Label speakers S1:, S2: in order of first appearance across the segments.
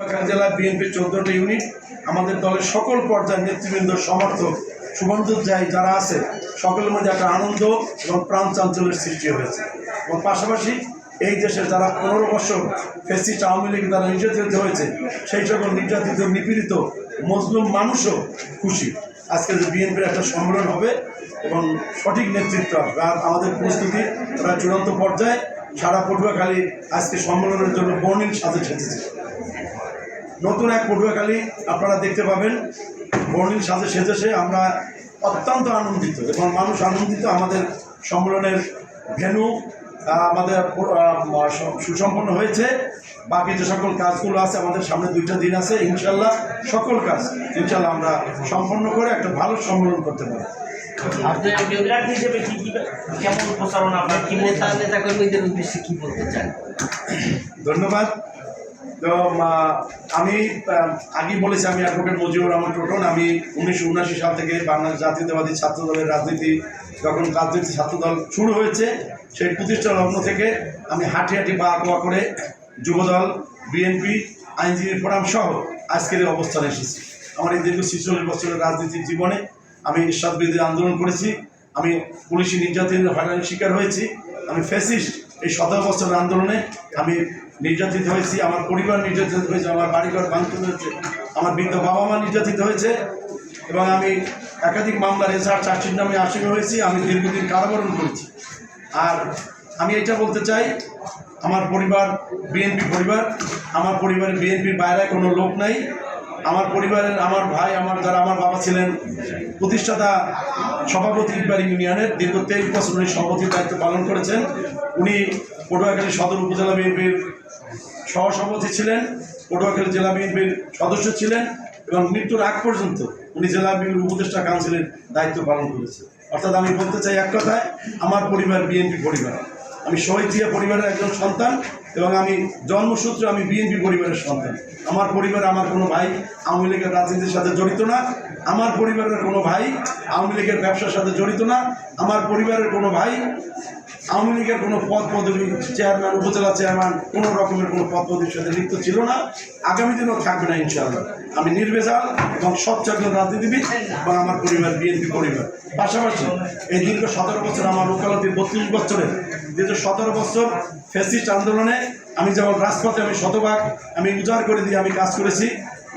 S1: ঢাকা জেলা বিএনপির চোদ্দটা ইউনিট, আমাদের দলের সকল পর্যায়ের নেতৃবৃন্দ, সমর্থক শুভন্দুধ্যায়ী যারা আছে, সকলের মধ্যে একটা আনন্দ এবং প্রাণ চাঞ্চল্যের সৃষ্টি হয়েছে। এবং পাশাপাশি এই দেশের যারা পনেরো বছর ফেসিস্ট আওয়ামী লীগ দ্বারা নির্যাতিত হয়েছে, সেই সকল নির্যাতিত, নিপীড়িত মজলুম মানুষও খুশি। আজকে যে বিএনপির একটা সম্মেলন হবে এবং সঠিক নেতৃত্ব আসবে। আর আমাদের প্রস্তুতি প্রায় চূড়ান্ত পর্যায়ে সারা পটুয়াখালী আজকে সম্মেলনের জন্য বর্ণিল সাজে সেজেছে। নতুন এক পটুয়াখালী আপনারা দেখতে পাবেন। বর্ণিল সাজে সেজেছে আমরা অত্যন্ত আনন্দিত এবং মানুষ আনন্দিত আমাদের সম্মেলনের ভেনু আমাদের সুসম্পন্ন হয়েছে। বাকি যে সকল কাজগুলো আছে আমাদের সামনে দুইটা দিন আছে ইনশাল্লাহ সকল কাজ ইনশাল্লাহ আমরা সম্পন্ন করে একটা ভালো সম্মেলন করতে পারি ধন্যবাদ। তো আমি আগেই বলেছি আমি অ্যাডভোকেট মজিবুর রহমান টোটন। আমি উনিশশো উনাশি সাল থেকে বাংলাদেশ জাতীয়তাবাদী ছাত্র দলের রাজনীতি, যখন রাজনীতি ছাত্র দল শুরু হয়েছে, সেই প্রতিষ্ঠা লগ্ন থেকে আমি হাঁটি হাঁটি বা আকোয়া করে যুবদল, বিএনপি, আইনজীবী ফোরাম সহ আজকের অবস্থানে এসেছি। আমার এই দীর্ঘ ছিচল্লিশ বছরের রাজনীতির জীবনে আমি ঈশ্বর বিরোধী আন্দোলন করেছি, আমি পুলিশি নির্যাতনের হয়রানির শিকার হয়েছি, আমি ফেসিস্ট এই সতেরো বছরের আন্দোলনে আমি নির্যাতিত হয়েছি, আমার পরিবার নির্যাতিত হয়েছে, আমার বাড়িঘর ভাঙচুর হয়েছে, আমার বৃদ্ধ বাবা মা নির্যাতিত হয়েছে, এবং আমি একাধিক মামলার এসআর চার্জশিট নামে আসামি হয়েছি, আমি দীর্ঘদিন কারাবরণ করেছি। আর আমি এটা বলতে চাই, আমার পরিবার, বিএনপি পরিবার, আমার পরিবারে বিএনপির বাইরে কোনো লোক নাই আমার পরিবারের, আমার ভাই, আমার যারা আমার বাবা ছিলেন, প্রতিষ্ঠাতা সভাপতি ইকবাল ইউনিয়নের দীর্ঘ তেইশ বছর উনি সভাপতির দায়িত্ব পালন করেছেন। উনি পটুয়াখালী সদর উপজেলা বিএনপির সহসভাপতি ছিলেন, পটুয়াখালী জেলা বিএনপির সদস্য ছিলেন এবং মৃত্যুর আগ পর্যন্ত উনি জেলা বিএনপির উপদেষ্টা কাউন্সিলের দায়িত্ব পালন করেছে অর্থাৎ আমি বলতে চাই এক কথায়, আমার পরিবার বিএনপি পরিবার। আমি শহীদ জিয়া পরিবারের একজন সন্তান এবং আমি জন্মসূত্রে আমি বিএনপি পরিবারের সন্তান। আমার পরিবারে আমার কোনো ভাই আওয়ামী লীগের রাজনীতির সাথে জড়িত না। আমার পরিবারের কোনো ভাই আওয়ামী লীগের ব্যবসার সাথে জড়িত না। আমার পরিবারের কোনো ভাই আওয়ামী লীগের কোনো পদ পদবি চেয়ারম্যান উপজেলা চেয়ারম্যান কোনো রকমের কোনো পদ পদবির সাথে লিপ্ত ছিল না। আগামী দিনেও থাকবে না ইনশাআল্লাহ। আমি নির্বেজাল এবং সচ্চ একজন রাজনীতিবিদ এবং আমার পরিবার বিএনপি পরিবার। পাশাপাশি এই দীর্ঘ সতেরো বছর আমার ওকালতি বত্রিশ বছরের দীর্ঘ সতেরো বছর ফেসিস্ট আন্দোলনে আমি যেমন রাজপথে আমি শতভাগ, আমি উজাড় করে দিয়ে আমি কাজ করেছি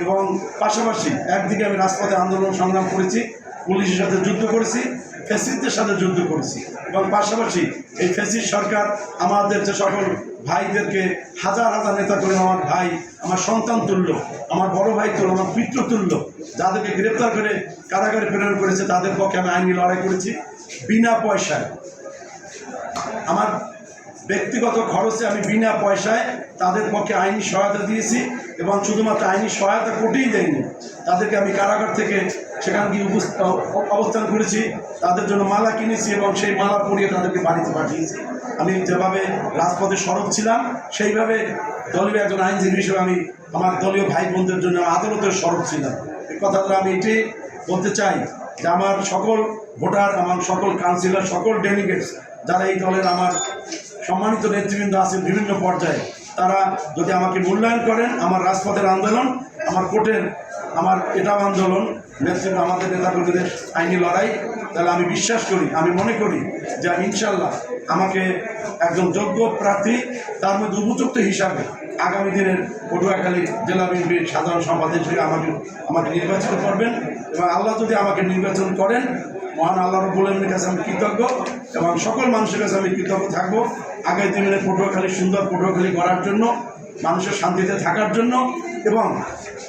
S1: এবং পাশাপাশি একদিকে আমি রাজপথে আন্দোলন সংগ্রাম করেছি, পুলিশের সাথে যুদ্ধ করেছি, ফ্যাসিস্টদের সাথে যুদ্ধ করেছি এবং পাশাপাশি এই ফ্যাসিস্ট সরকার আমাদের যে সকল ভাইদেরকে হাজার হাজার নেতা করে আমার ভাই, আমার সন্তান তুল্য, আমার বড় ভাই তুল্য, আমার পিতৃ তুল্য, যাদেরকে গ্রেপ্তার করে কারাগারে প্রেরণ করেছে, তাদের পক্ষে আমি আইনি লড়াই করেছি, বিনা পয়সায়। আমার ব্যক্তিগত খরচে আমি বিনা পয়সায় তাদের পক্ষে আইনি সহায়তা দিয়েছি এবং শুধুমাত্র আইনি সহায়তা কোটেই দেয়নি। তাদেরকে আমি কারাগার থেকে সেখানে গিয়ে অবস্থান করেছি। তাদের জন্য মালা কিনেছি এবং সেই মালা পরিয়ে তাদেরকে বাড়িতে পাঠিয়েছি। আমি যেভাবে রাজপথে সরব ছিলাম, সেইভাবে দলীয় একজন আইনজীবী হিসেবে আমি আমার দলীয় ভাই বোনদের জন্য আদালতের সরব ছিলাম। এই কথাটা আমি এটি বলতে চাই যে আমার সকল ভোটার, আমার সকল কাউন্সিলর, সকল ডেলিগেটস, যারা এই দলের আমার সম্মানিত নেতৃবৃন্দ আছেন বিভিন্ন পর্যায়ে। তারা যদি আমাকে মূল্যায়ন করেন, আমার রাজপথের আন্দোলন, আমার কোর্টের, আমার এটাও আন্দোলন নেতৃত্ব আমাদের নেতাকর্মীদের আইনি লড়াই, তাহলে আমি বিশ্বাস করি, আমি মনে করি যে ইনশাল্লাহ আমাকে একজন যোগ্য প্রার্থী তার মধ্যে উপযুক্ত হিসাবে আগামী দিনের পটুয়াখালী জেলা বিএনপির সাধারণ সম্পাদক হিসেবে আমাকে আমাকে নির্বাচিত করবেন এবং আল্লাহ যদি আমাকে নির্বাচন করেন, মহান আল্লাহ রব্বুল কাছে আমি কৃতজ্ঞ এবং সকল মানুষের কাছে আমি কৃতজ্ঞ থাকব আগামী দিনে পটুয়াখালী, সুন্দর পটুয়াখালী করার জন্য, মানুষের শান্তিতে থাকার জন্য এবং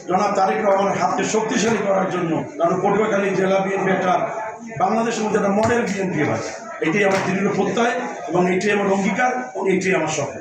S1: জনাব তারেক রহমানের হাতকে শক্তিশালী করার জন্য, কারণ পটুয়াখালী জেলা বিএনপি একটা বাংলাদেশের মধ্যে একটা মডেল বিএনপি হয়। এটাই আমার দৃঢ় প্রত্যয় এবং এটাই আমার অঙ্গীকার এবং এটাই আমার স্বপ্ন।